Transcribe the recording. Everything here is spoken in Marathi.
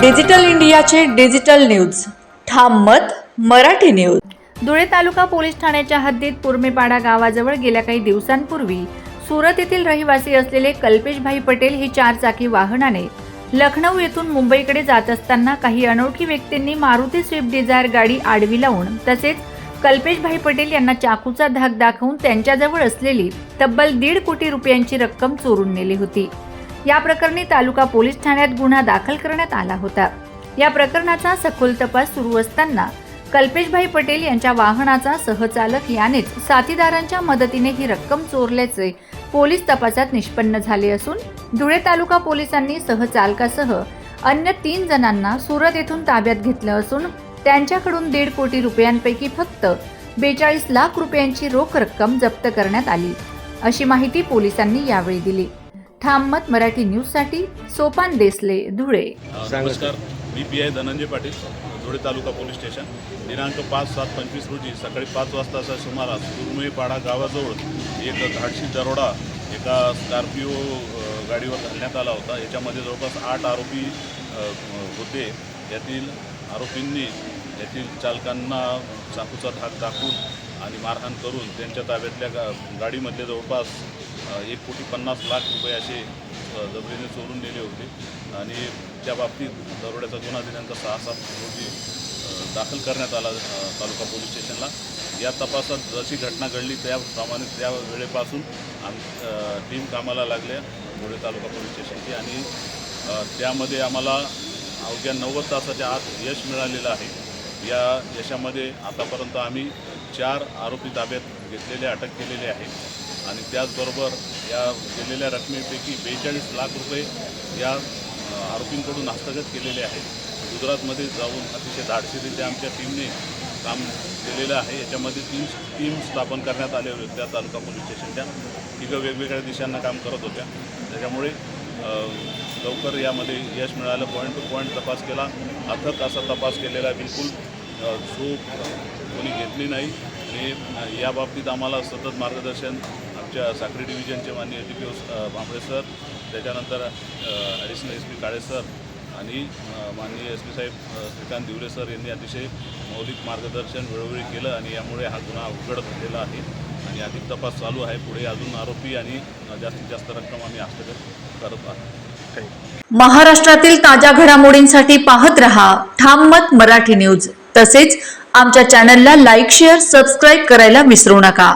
डिजिटल इंडियाचे डिजिटल न्यूज. ठाम मत मराठी न्यूज. धुळे तालुका पोलीस ठाण्याच्या हद्दीत पुरमेपाडा गावाजवळ गेल्या काही दिवसांपूर्वी सुरत येथील रहिवासी असलेले कल्पेशभाई पटेल हे चारचाकी वाहनाने लखनौ येथून मुंबईकडे जात असताना काही अनोळखी व्यक्तींनी मारुती स्विफ्ट डिझायर गाडी आडवी लावून तसेच कल्पेशभाई पटेल यांना चाकूचा धाक दाखवून त्यांच्याजवळ असलेली तब्बल दीड कोटी रुपयांची रक्कम चोरून नेली होती. या प्रकरणी तालुका पोलीस ठाण्यात गुन्हा दाखल करण्यात आला होता. या प्रकरणाचा सखोल तपास सुरू असताना कल्पेशभाई पटेल यांच्या वाहनाचा सहचालक यानेच साथीदारांच्या मदतीने ही रक्कम चोरल्याचे पोलीस तपासात निष्पन्न झाले असून धुळे तालुका पोलिसांनी सहचालकासह अन्य तीन जणांना सुरत येथून ताब्यात घेतलं असून त्यांच्याकडून दीड कोटी रुपयांपैकी फक्त बेचाळीस लाख रुपयांची रोख रक्कम जप्त करण्यात आली अशी माहिती पोलिसांनी यावेळी दिली. ठाममत मराठी न्यूजसाठी सोपान देसले धुळे. नमस्कार मी P I Dhananjay Patil Dhule taluka police station. दिनांक पाच सात पंचवीस रोजी सकाळी पाच वाजताच्या सुमारास कुरमेपाडा गावाजवळ एक धाडशी दरोडा एका स्कॉर्पिओ गाडीवर घालण्यात आला होता. याच्यामध्ये जवळपास आठ आरोपी होते. यातील आरोपींनी यातील चालकांना चाकूचा धाक दाखवून आणि मारहाण करून त्यांच्या ताब्यातल्या गा गाडीमधले जवळपास एक कोटी पन्नास लाख रुपये असे जबरीने चोरून नेले होते. आणि त्या बाबतीत दरोड्याचा गुन्हा दिनांक सहा सात रोजी दाखल करण्यात आला तालुका पोलीस स्टेशनला. या तपासात जशी घटना घडली त्याप्रमाणे त्या वेळेपासून आम टीम कामाला लागल्या धुळे तालुका पोलीस स्टेशनची. आणि त्यामध्ये आम्हाला अवघ्या नव्वद तासाच्या आत यश मिळालेलं आहे. या यशामध्ये आतापर्यंत आम्ही चार आरोपी ताब्यात घेतलेले अटक केलेले आहे. आणि त्याचबरोबर या दिलेल्या रकमेपैकी बेचाळीस लाख रुपये या आरोपींकडून हस्तगत केलेले आहेत. गुजरातमध्ये जाऊन अतिशय धाडशीरित्या आमच्या टीमने काम केलेलं आहे. याच्यामध्ये तीन टीम स्थापन करण्यात आले होते. त्या तालुका पोलीस स्टेशनच्या. तिघं वेगवेगळ्या दिशांना काम करत होत्या. त्याच्यामुळे लवकर यामध्ये यश मिळालं. पॉईंट टू पॉईंट तपास केला. अथक असा तपास केलेला बिलकुल झोप कोणी घेतली नाही. आणि याबाबतीत आम्हाला सतत मार्गदर्शन आमच्या साखरी डिव्हिजनचे माननीय D P O Bhambale sir त्याच्यानंतर additional S P Kale sir आणि माननीय एस पी साहेब श्रीकांत दिवरे सर यांनी अतिशय मौलिक मार्गदर्शन वेळोवेळी केलं आणि यामुळे हा गुन्हा उघड झालेला आहे आणि अधिक तपास चालू आहे. पुढे अजून आरोपी आणि जास्तीत जास्त रक्कम आम्ही हस्तगत करत आहोत. महाराष्ट्रातील ताज्या घडामोडींसाठी पाहत रहा ठाम मत मराठी न्यूज. तसेच आमच्या चॅनलला लाईक शेअर सबस्क्राईब करायला विसरू नका.